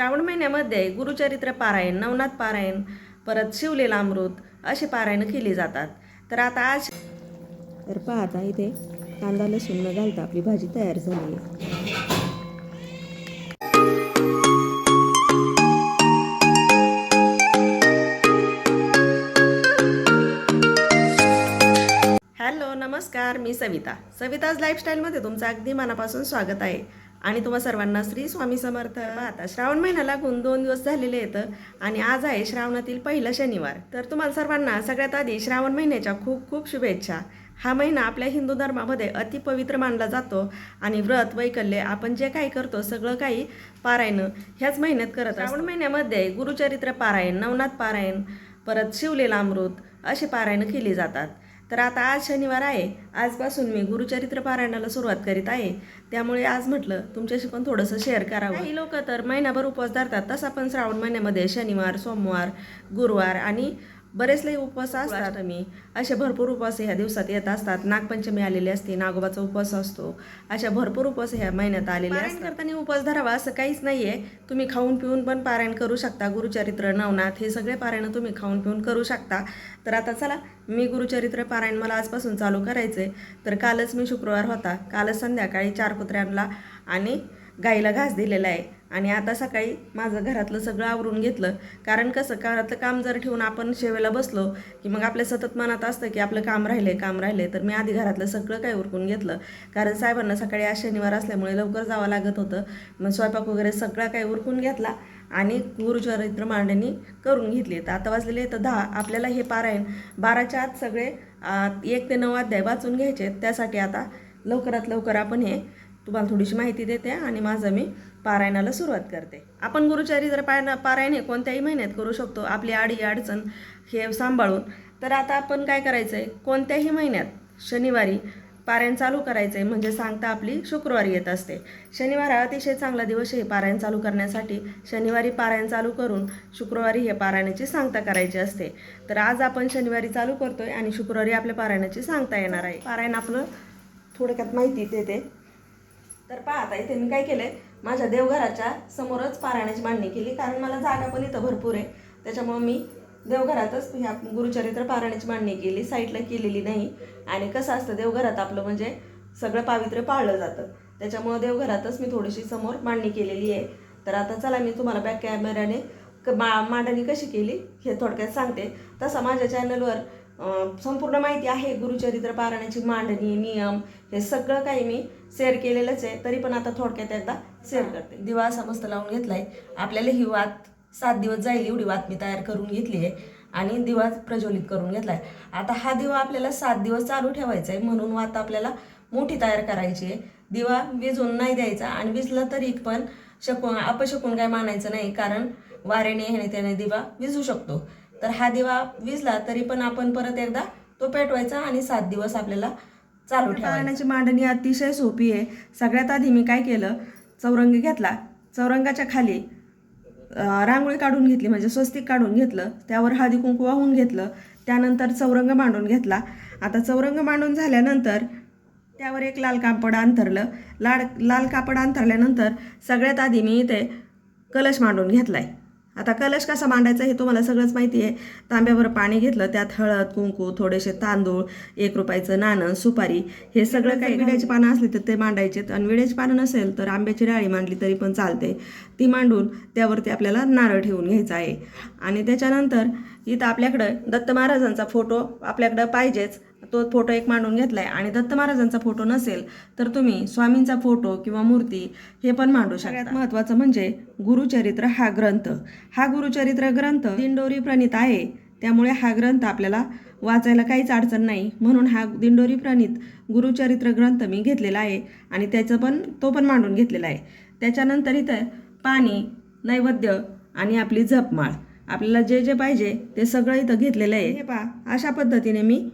श्रावण महिन्यामध्ये गुरुचरित्र पारायण नवनाथ पारायण परत शिवलेला अमृत अशी पारायणं केली जातात. तर आता आज तर पाहता इथे कांदा लसूण न घालता आपली भाजी तयार झाली आहे. हॅलो नमस्कार मी सविता. सविताज लाईफस्टाईलमध्ये तुमचं अगदी मनापासून स्वागत आहे. आणि तुम्हा सर्वांना श्री स्वामी समर्थ. आता श्रावण महिना लागून दोन दिवस झालेले आहेत आणि आज आहे श्रावणातील पहिला शनिवार. तर तुम्हाला सर्वांना सगळ्यात आधी श्रावण महिन्याच्या खूप खूप शुभेच्छा. हा महिना आपल्या हिंदू धर्मामध्ये अतिपवित्र मानला जातो आणि व्रत वैकल्य आपण जे काही करतो सगळं काही पारायण ह्याच महिन्यात करत श्रावण महिन्यामध्ये गुरुचरित्र पारायण नवनाथ पारायण परत शिवलेला अमृत अशी पारायणं केली जातात. तर आता आज शनिवार आहे. आजपासून मी गुरुचरित्र पारायणाला सुरुवात करीत आहे. त्यामुळे आज म्हटलं तुमच्याशी पण थोडंसं शेअर करावं. काही लोक तर महिनाभर उपवास धरतात. तसा पण श्रावण महिन्यामध्ये शनिवार सोमवार गुरुवार आणि बरेच लई उपवास असतात मी असे भरपूर उपवास ह्या दिवसात येत असतात. नागपंचमी आलेली असते नागोबाचा उपवास असतो. अशा भरपूर उपवास ह्या महिन्यात आलेले असतात. करताना उपवास धरावा असं काहीच नाहीये. तुम्ही खाऊन पिऊन पण पारायण करू शकता. गुरुचरित्र नवनाथ हे सगळे पारायण तुम्ही खाऊन पिऊन करू शकता. तर आता चला मी गुरुचरित्र पारायण मला आजपासून चालू करायचे तर कालच मी शुक्रवार होता. कालच संध्याकाळी चार कुत्र्यांना आणि गाईला घास दिलेला आहे. आणि आता सकाळी माझं घरातलं सगळं आवरून घेतलं. कारण कसं घरातलं काम जर ठेवून आपण शेवेला बसलो की मग आपल्या सतत मनात असतं की आपलं काम राहिले काम राहिले तर मी आधी घरातलं सगळं काही उरकून घेतलं. कारण साहेबांना सकाळी आज शनिवार असल्यामुळे लवकर जावं लागत होतं. मग स्वयंपाक वगैरे सगळा काही उरकून घेतला आणि गुरुचरित्र मांडणी करून घेतली. तर आता वाजलेले तर दहा. आपल्याला हे पारायण बाराच्या आत सगळे एक ते नऊ अध्याय वाचून घ्यायचे त्यासाठी आता लवकरात लवकर आपण हे तुम्हाला थोडीशी माहिती देते आणि माझं मी पारायणाला सुरुवात करते. आपण गुरुचारी जर पायना पारायण हे कोणत्याही महिन्यात करू शकतो आपली आडी अडचण हे सांभाळून. तर आता आपण काय करायचं आहे कोणत्याही महिन्यात शनिवारी पारायण चालू करायचं आहे म्हणजे सांगता आपली शुक्रवारी येत असते. शनिवार हा अतिशय चांगला दिवस आहे पारायण चालू करण्यासाठी. शनिवारी पारायण चालू करून शुक्रवारी हे पारायणाची सांगता करायची असते. तर आज आपण शनिवारी चालू करतोय आणि शुक्रवारी आपल्या पारायणाची सांगता येणार आहे. पारायण आपलं थोडक्यात माहिती देते. तर पहा आता इथे मी काय केलं आहे माझ्या देवघराच्या समोरच पारायणाची मांडणी केली कारण मला जागा पण इथं भरपूर आहे. त्याच्यामुळं मी देवघरातच ह्या गुरुचरित्र पारायणाची मांडणी केली साईडला केलेली नाही. आणि कसं असतं देवघरात आपलं म्हणजे सगळं पावित्र्य पाळलं जातं. त्याच्यामुळं देवघरातच मी थोडीशी समोर मांडणी केलेली आहे. तर आता चला मी तुम्हाला बॅक कॅमेऱ्याने क मा मांडणी कशी केली हे थोडक्यात सांगते. तसं माझ्या चॅनलवर संपूर्ण माहिती आहे. गुरुचरित्र पारायणाची मांडणी नियम हे सगळं काही मी शेअर केलेलंच आहे. तरी पण आता थोडक्यात एकदा शेअर करते. दिवा असा मस्त लावून घेतलाय. आपल्याला ही वात सात दिवस जाईल एवढी वात मी तयार करून घेतली आहे. आणि दिवा प्रज्वलित करून घेतलाय. आता हा दिवा आपल्याला सात दिवस चालू ठेवायचा आहे म्हणून वात आपल्याला मोठी तयार करायची आहे. दिवा विझून नाही द्यायचा आणि विजला तरी पण शकून अपशकून काय मानायचं नाही. कारण वाऱ्याने ह्याने त्याने दिवा विझू शकतो. तर हा दिवा विजला तरी पण आपण परत एकदा तो पेटवायचा आणि सात दिवस आपल्याला चालू ठेवायची. मांडणी अतिशय सोपी आहे. सगळ्यात आधी मी काय केलं? चौरंग घेतला. चौरंगाच्या खाली रांगोळी काढून घेतली म्हणजे स्वस्तिक काढून घेतलं. त्यावर हळदी कुंकू वाहून घेतलं. त्यानंतर चौरंग मांडून घेतला. आता चौरंग मांडून झाल्यानंतर त्यावर एक लाल कापड अंथरलं. लाल लाल कापड अंथरल्यानंतर सगळ्यात आधी मी इथे कलश मांडून घेतला आहे आता कलश कसा मांडायचा हे तुम्हाला सगळंच माहिती आहे. तांब्यावर पाणी घेतलं त्यात हळद कुंकू थोडेसे तांदूळ एक रुपयाचं नाणं सुपारी हे सगळं काही विड्याची पानं असली तर ते मांडायचे आणि विड्याची पानं नसेल तर आंब्याची डाळी मांडली तरी पण चालते. ती मांडून त्यावरती आपल्याला नारळ ठेवून घ्यायचा आहे. आणि त्याच्यानंतर इथं आपल्याकडं दत्त महाराजांचा फोटो आपल्याकडं पाहिजेच. तो फोटो एक मांडून घेतला आहे आणि दत्त महाराजांचा फोटो नसेल तर तुम्ही स्वामींचा फोटो किंवा मूर्ती हे पण मांडू शकता. सगळ्यात महत्त्वाचं म्हणजे गुरुचरित्र हा ग्रंथ. हा गुरुचरित्र ग्रंथ दिंडोरी प्रणित आहे. त्यामुळे हा ग्रंथ आपल्याला वाचायला काहीच अडचण नाही. म्हणून हा दिंडोरी प्रणित गुरुचरित्र ग्रंथ मी घेतलेला आहे. आणि त्याचं पण तो पण मांडून घेतलेला आहे. त्याच्यानंतर इथं पाणी नैवेद्य आणि आपली जपमाळ. आपल्याला जे जे पाहिजे ते सगळं इथं घेतलेलं आहे. हे पहा अशा पद्धतीने मी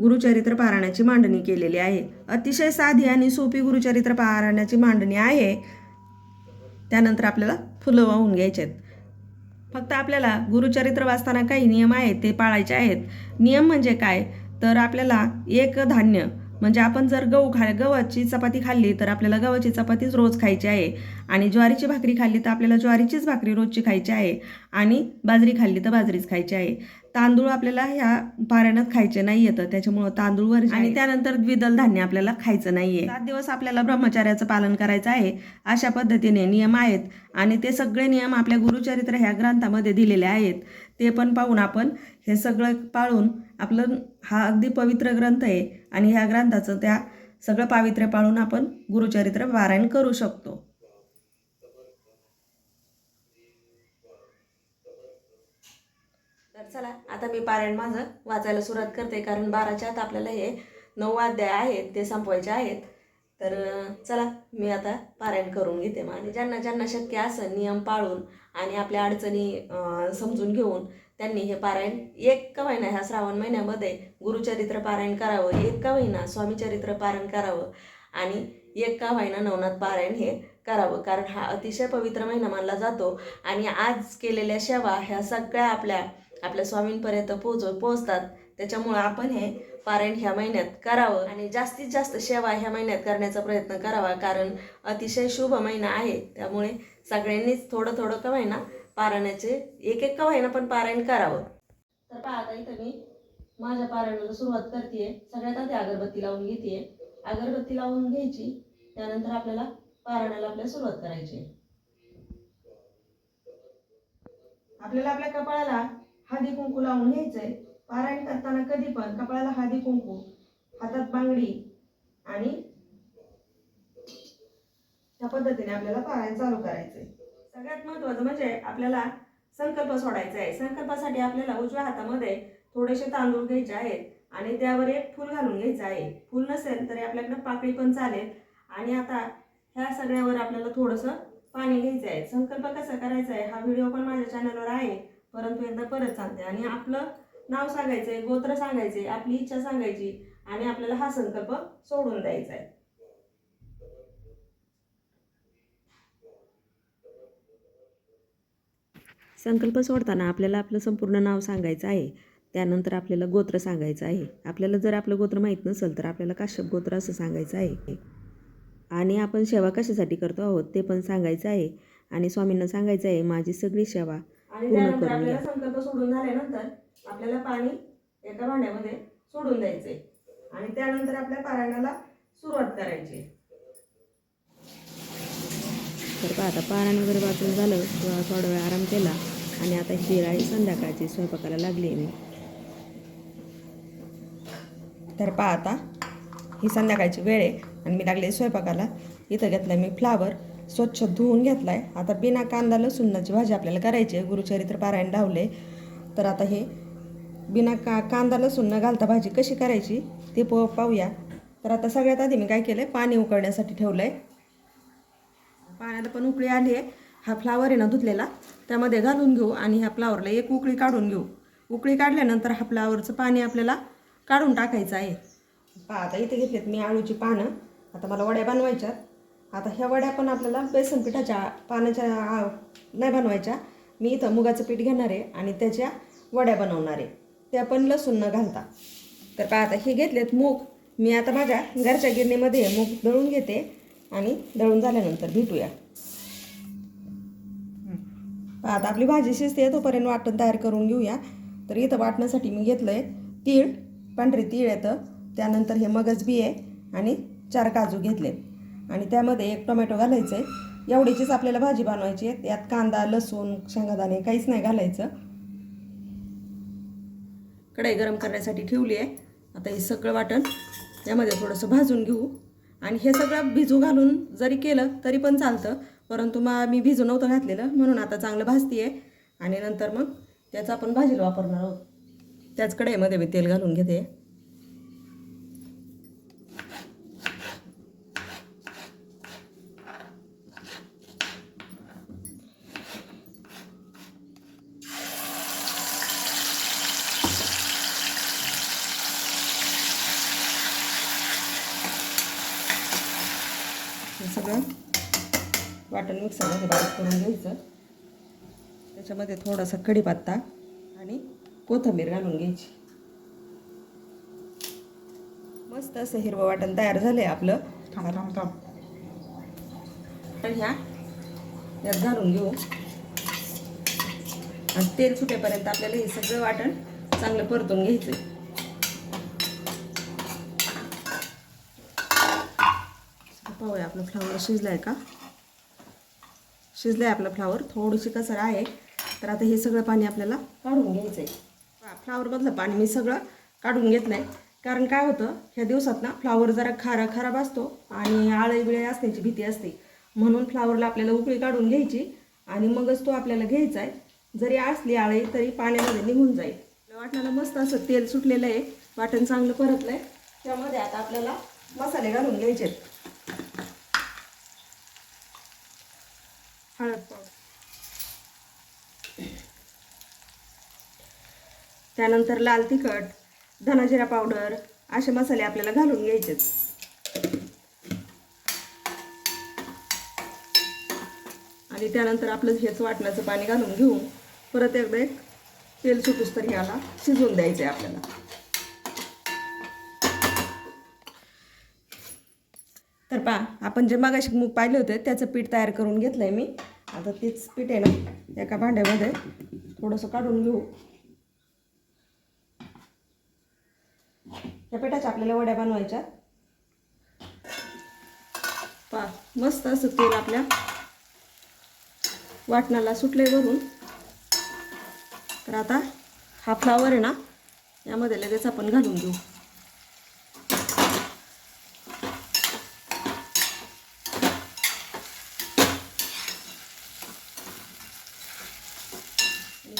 गुरुचरित्र पारायणाची मांडणी केलेली आहे. अतिशय साधी आणि सोपी गुरुचरित्र पारायणाची मांडणी आहे. त्यानंतर आपल्याला फुलं वाहून घ्यायचे आहेत. फक्त आपल्याला गुरुचरित्र वाचताना काही नियम आहेत ते पाळायचे आहेत. नियम म्हणजे काय? तर आपल्याला एक धान्य म्हणजे आपण जर गहू खा गव्हाची चपाती खाल्ली तर आपल्याला गव्हाची चपातीच रोज खायची आहे. आणि ज्वारीची भाकरी खाल्ली तर आपल्याला ज्वारीचीच भाकरी रोजची खायची आहे. आणि बाजरी खाल्ली तर बाजरीच खायची आहे. तांदूळ आपल्याला ह्या पारायणात खायचे नाही येतं त्याच्यामुळं तांदूळवर आणि त्यानंतर द्विदल धान्य आपल्याला खायचं नाहीये. सात दिवस आपल्याला ब्रह्मचार्याचं पालन करायचं आहे. अशा पद्धतीने नियम आहेत. आणि ते सगळे नियम आपल्या गुरुचरित्र ह्या ग्रंथामध्ये दिलेले आहेत. ते पण पाहून आपण हे सगळं पाळून आपलं हा अगदी पवित्र ग्रंथ आहे आणि ह्या ग्रंथाचं त्या सगळं पावित्र्य पाळून आपण गुरुचरित्र पारायण करू शकतो. तर चला आता मी पारायण माझं वाचायला सुरुवात करते कारण बाराच्या आत आपल्याला हे नऊ अध्याय आहेत ते संपवायचे आहेत. तर चला मी आता पारायण करून घेते मग. आणि ज्यांना ज्यांना शक्य असं नियम पाळून आणि आपल्या अडचणी समजून घेऊन त्यांनी हे पारायण एक का महिना ह्या श्रावण महिन्यामध्ये गुरुचरित्र पारायण करावं एक का महिना स्वामीचरित्र पारायण करावं आणि एक का महिना नवनाथ पारायण हे करावं. कारण हा अतिशय पवित्र महिना मानला जातो आणि आज केलेल्या सेवा ह्या सगळ्या आपल्या आपल्या स्वामींपर्यंत पोहोच पोहोचतात त्याच्यामुळं आपण हे पारायण ह्या महिन्यात करावं. आणि जास्तीत जास्त सेवा ह्या महिन्यात करण्याचा प्रयत्न करावा कारण अतिशय शुभ महिना आहे. त्यामुळे सगळ्यांनीच थोडं थोडं का महिना पारायणाचे एक एक का महिना पण पारायण करावं. तर पाहता आता इथं मी माझ्या पारायणाला सुरुवात करते सगळ्यात आधी अगरबत्ती लावून घेते अगरबत्ती लावून घ्यायची त्यानंतर आपल्याला पारायणाला आपल्याला सुरुवात करायची. आपल्याला आपल्या कपाळाला हळदी कुंकू लावून घ्यायचंय. पारायण करताना कधी पण कपाळाला हळदी कुंकू हातात बांगडी आणि त्या पद्धतीने आपल्याला पारायण चालू करायचंय. सगळ्यात महत्वाचं म्हणजे आपल्याला संकल्प सोडायचा आहे. संकल्पासाठी आपल्याला उजव्या हातामध्ये थोडेसे तांदूळ घ्यायचे आहेत आणि त्यावर एक फूल घालून घ्यायचं आहे. फूल नसेल तरी आपल्याकडे पाकळी पण चालेल. आणि आता ह्या सगळ्यावर आपल्याला थोडंसं पाणी घ्यायचं आहे. संकल्प कसा करायचा आहे हा व्हिडिओ पण माझ्या चॅनलवर आहे. परंतु एकदा परत सांगते. आणि आपलं नाव सांगायचं आहे गोत्र सांगायचे आपली इच्छा सांगायची आणि आपल्याला हा संकल्प सोडून द्यायचा आहे संकल्प सोडताना आपल्याला आपलं संपूर्ण नाव सांगायचं आहे त्यानंतर आपल्याला गोत्र सांगायचं आहे आपल्याला जर आपलं गोत्र माहीत नसेल तर आपल्याला काश्यप गोत्र असं सांगायचं आहे आणि आपण सेवा कशासाठी करतो आहोत ते पण सांगायचं आहे आणि स्वामींना सांगायचं आहे माझी सगळी सेवा आणि त्यानंतर आपल्याला. संकल्प सोडून झाल्यानंतर आपल्याला पाणी एका भांड्यामध्ये सोडून द्यायचे. आणि त्यानंतर आपल्या पारायणाला सुरुवात करायची. तर आता पारायण वगैरे वाचून झालं थोडा थोडा वेळ आराम केला आणि आता ही संध्याकाळची स्वयंपाकाला लागली मी. तर पहा आता ही संध्याकाळची वेळ आहे आणि मी लागले स्वयंपाकाला. इथं घेतलं मी फ्लावर स्वच्छ धुवून घेतला आहे आता बिना कांदा लसूणाची भाजी आपल्याला करायची आहे. गुरुचरित्र पारायण लावले तर आता हे बिना का कांदा लसूण न घालता भाजी कशी करायची ते प पाहूया. तर आता सगळ्यात आधी मी काय केलं आहे पाणी उकळण्यासाठी ठेवलं आहे पाण्याला पण उकळी आली आहे. हा फ्लावर आहे ना धुतलेला त्यामध्ये घालून घेऊ आणि ह्या फ्लावरला एक उकळी काढून घेऊ. उकळी काढल्यानंतर हा फ्लावरचं पाणी आपल्याला काढून टाकायचं आहे. पहा आता इथे घेतलेत मी आळूची पानं. आता मला वड्या बनवायच्यात. आता ह्या वड्या पण आपल्याला बेसन पिठाच्या पाण्याच्या नाही बनवायच्या. मी इथं मुगाचं पीठ घेणार आहे आणि त्याच्या वड्या बनवणार आहे. त्या पण लसूण न घालता. तर पहा आता हे घेतलेत मूग. मी आता माझ्या घरच्या गिरणीमध्ये मूग दळून घेते आणि दळून झाल्यानंतर भेटूया. पहा, आता आपली भाजी शिजते तोपर्यंत वाटण तयार करून घेऊया. तर इथं वाटण्यासाठी मी घेतलं आहे तीळ पांढरे तीळ येतं. त्यानंतर हे मगज बी आहे आणि चार काजू घेतले आणि त्यामध्ये एक टोमॅटो घालायचं आहे एवढीचीच आपल्याला भाजी बनवायची आहे. त्यात कांदा लसूण शेंगादाणे काहीच नाही घालायचं. कढई गरम करण्यासाठी ठेवली आहे. आता हे सगळं वाटण त्यामध्ये थोडंसं भाजून घेऊ. आणि हे सगळं भिजू घालून जरी केलं तरी पण चालतं. परंतु मग मी भिजू नव्हतं घातलेलं. म्हणून आता चांगलं भाजती आहे आणि नंतर मग त्याचं आपण भाजीला वापरणार आहोत. त्याच कढईमध्ये मी तेल घालून घेते हे सगळं वाटण मिक्सरमध्ये बारीक करून घ्यायचं. त्याच्यामध्ये थोडासा कढीपत्ता आणि कोथिंबीर घालून घ्यायची. मस्त असं हिरवं वाटण तयार झालंय आपलं. थांब थांब थांब. तर ह्या यात घालून घेऊ. आणि तेल सुटेपर्यंत आपल्याला हे सगळं वाटण चांगलं परतून घ्यायचं पाहूया आपलं फ्लावर शिजलं आहे का? शिजलं आहे आपलं फ्लावर थोडीशी कसर आहे. तर आता हे सगळं पाणी आपल्याला काढून घ्यायचं आहे फ्लावरमधलं पाणी मी सगळं काढून घेतलं आहे कारण काय होतं ह्या दिवसात ना फ्लावर जरा खारा खराब असतो आणि आळे बिळे असण्याची भीती असते. म्हणून फ्लावरला आपल्याला उकळी काढून घ्यायची आणि मगच तो आपल्याला घ्यायचा आहे जरी असली आळी तरी पाण्यामध्ये निघून जाईल. वाटणाला मस्त असं तेल सुटलेलं आहे. वाटण चांगलं परतलं आहे त्यामध्ये आता आपल्याला मसाले घालून घ्यायचे आहेत. हळद पावडर. त्यानंतर लाल तिखट धनाजिरा पावडर असे मसाले आपल्याला घालून घ्यायचेच आणि त्यानंतर आपलं हेच वाटणाचं पाणी घालून घेऊन परत एकदा एक तेल सुटूस तर याला शिजवून द्यायचं आहे आपल्याला. तर पहा आपण जे मगाशी मूग पाहिले होते त्याचं पीठ तयार करून घेतलं आहे मी. आता तेच पीठ आहे ना एका भांड्यामध्ये थोडंसं काढून घेऊ. या पिठाच्या आपल्याला वड्या बनवायच्या. पा मस्त असं तेल आपल्या वाटणाला सुटले वरून तर आता हा फ्लावर आहे ना यामध्ये लगेच आपण घालून घेऊ.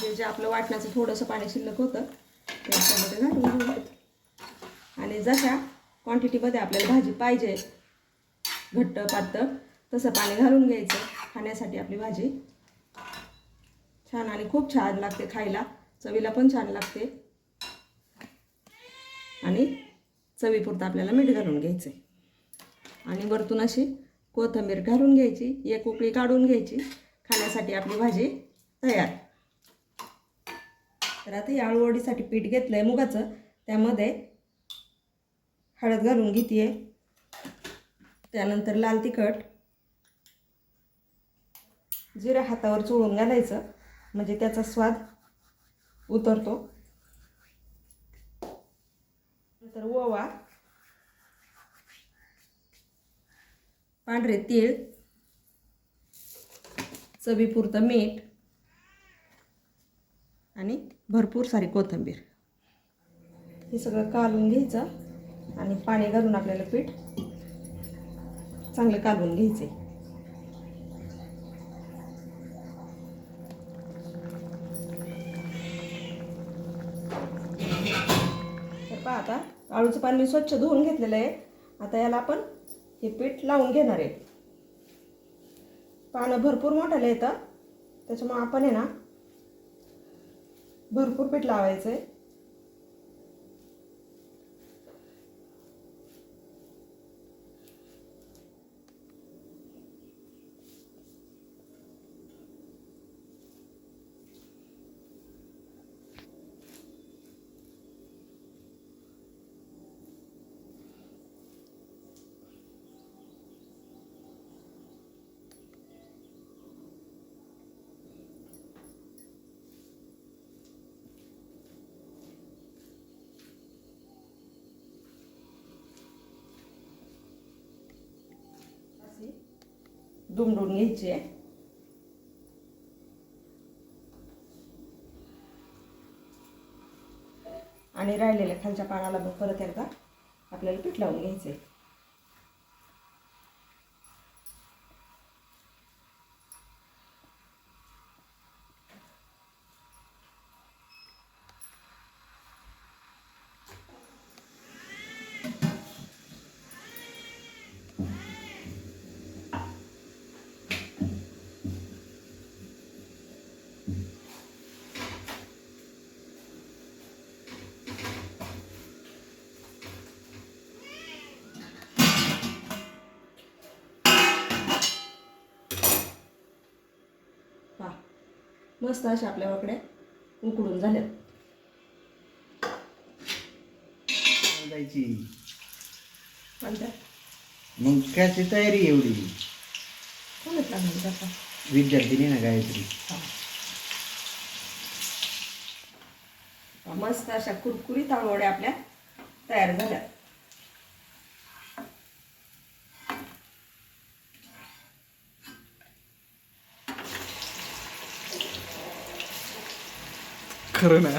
म्हणजे जे आपलं वाटण्याचं थोडंसं पाणी शिल्लक होतं त्याच्यामध्ये घालून घेऊयात आणि जशा क्वांटिटीमध्ये आपल्याला भाजी पाहिजे घट्ट पातळ तसं पाणी घालून घ्यायचं. खाण्यासाठी आपली भाजी छान आणि खूप छान लागते खायला. चवीला पण छान लागते. आणि चवीपुरतं आपल्याला मीठ घालून घ्यायचं आणि वरतून अशी कोथिंबीर घालून घ्यायची एक उकळी काढून घ्यायची. खाण्यासाठी आपली भाजी तयार. तर आता या आळूवडीसाठी पीठ घेतलं आहे मुगाचं. त्यामध्ये हळद घालून घेते त्यानंतर लाल तिखट जिरा हातावर चोळून घालायचं. म्हणजे त्याचा स्वाद उतरतो. नंतर ओवा पांढरे तीळ चवीपुरतं मीठ आणि भरपूर सारी कोथिंबीर. हे सगळं कालून घ्यायचं आणि पाणी घालून आपल्याला पीठ चांगलं कालवून घ्यायचे तर पहा आता आळूचं पाणी मी स्वच्छ धुवून घेतलेलं आहे. आता याला आपण हे पीठ लावून घेणार आहे. पानं भरपूर मोठाले येतं त्याच्यामुळं आपण आहे ना भरपूर पीठ लावायचं आहे अशी दुमडून घ्यायची. आहे आणि राहिलेल्या खालच्या पानाला मग परत एकदा आपल्याला पीठ लावून घ्यायचं आहे मस्त अशा आपल्या वाकड्या उकडून झाल्यात. जायची मग कशी तयारी एवढी. विद्यार्थिनी ना गायत्री. मस्त अशा कुरकुरीत आळूवड्या आपल्या तयार झाल्या. खरं ना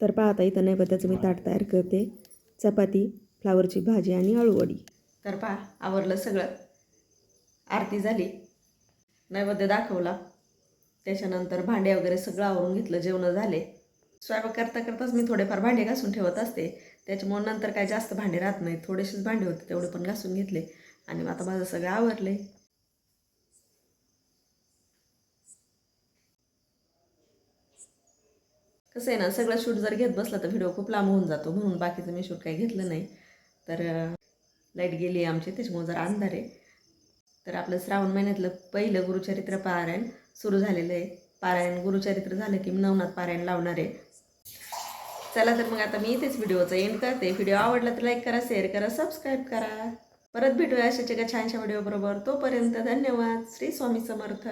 तर पाहता इथं नैवेद्याचं मी ताट तयार करते. चपाती फ्लावरची भाजी आणि अळूवडी. तर पहा आवरलं सगळं. आरती झाली. नैवेद्य दाखवला. त्याच्यानंतर भांडे वगैरे सगळं आवरून घेतलं. जेवणं झाले. स्वयंपाक करता करताच मी थोडेफार भांडे घासून ठेवत असते. त्याच्यामुळे नंतर काय जास्त भांडे राहत नाही थोडेसेच भांडे होते तेवढे पण घासून घेतले. आणि आता माझं सगळं आवरले कसं आहे ना सगळं शूट जर घेत बसलं तर व्हिडिओ खूप लांब होऊन जातो. म्हणून बाकीचं मी शूट काही घेतलं नाही. तर लाइट गेली आमची त्याच्यामुळे जरा अंधार आहे. तर आपलं श्रावण महिन्यातलं पहिलं गुरुचरित्र पारायण सुरू झालेलं आहे. पारायण गुरुचरित्र झालं की मी नवनाथ पारायण लावणार आहे. चला तर मग आता मी इथेच व्हिडिओचा एंड करते. व्हिडिओ आवडला तर लाईक करा शेअर करा सबस्क्राईब करा. परत भेटूया अशाच एका छानशा व्हिडिओबरोबर तोपर्यंत धन्यवाद. श्री स्वामी समर्थ.